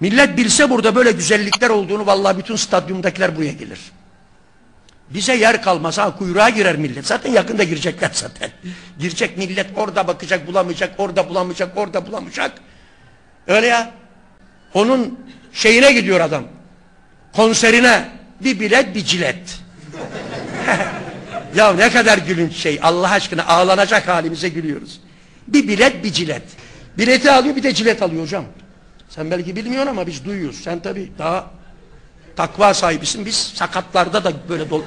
Millet bilse burada böyle güzellikler olduğunu vallahi bütün stadyumdakiler buraya gelir. Bize yer kalmaz ha kuyruğa girer millet. Zaten yakında girecekler zaten. Girecek millet orada bakacak bulamayacak, orada bulamayacak, orada bulamayacak. Öyle ya. Onun şeyine gidiyor adam. Konserine bir bilet bir cilet. ya ne kadar gülünç şey. Allah aşkına ağlanacak halimize gülüyoruz. Bir bilet bir cilet. Bileti alıyor bir de cilet alıyor hocam. Sen belki bilmiyorsun ama biz duyuyoruz. Sen tabii daha takva sahibisin. Biz sakatlarda da böyle dolu.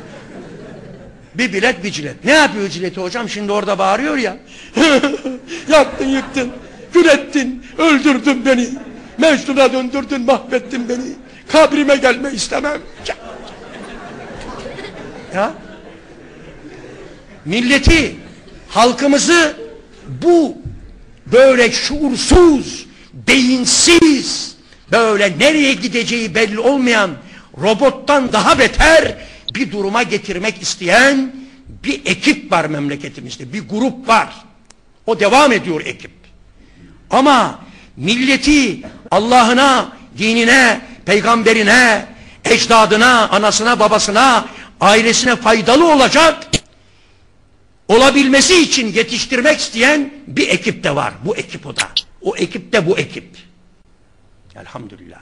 Bir bilet bir cilet. Ne yapıyor cileti hocam? Şimdi orada bağırıyor ya. Yaktın yıktın. Kül ettin. Öldürdün beni. Mecnun'a döndürdün mahvettin beni. Kabrime gelme istemem. Ya. Milleti, halkımızı bu böyle şuursuz, beyinsiz, böyle nereye gideceği belli olmayan robottan daha beter bir duruma getirmek isteyen bir ekip var memleketimizde. Bir grup var. O devam ediyor ekip. Ama milleti Allah'ına, dinine, peygamberine, ecdadına, anasına, babasına, ailesine faydalı olacak olabilmesi için yetiştirmek isteyen bir ekip de var. Bu ekip o da. O ekip de bu ekip. Elhamdülillah.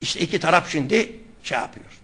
İşte iki taraf şimdi şey yapıyor.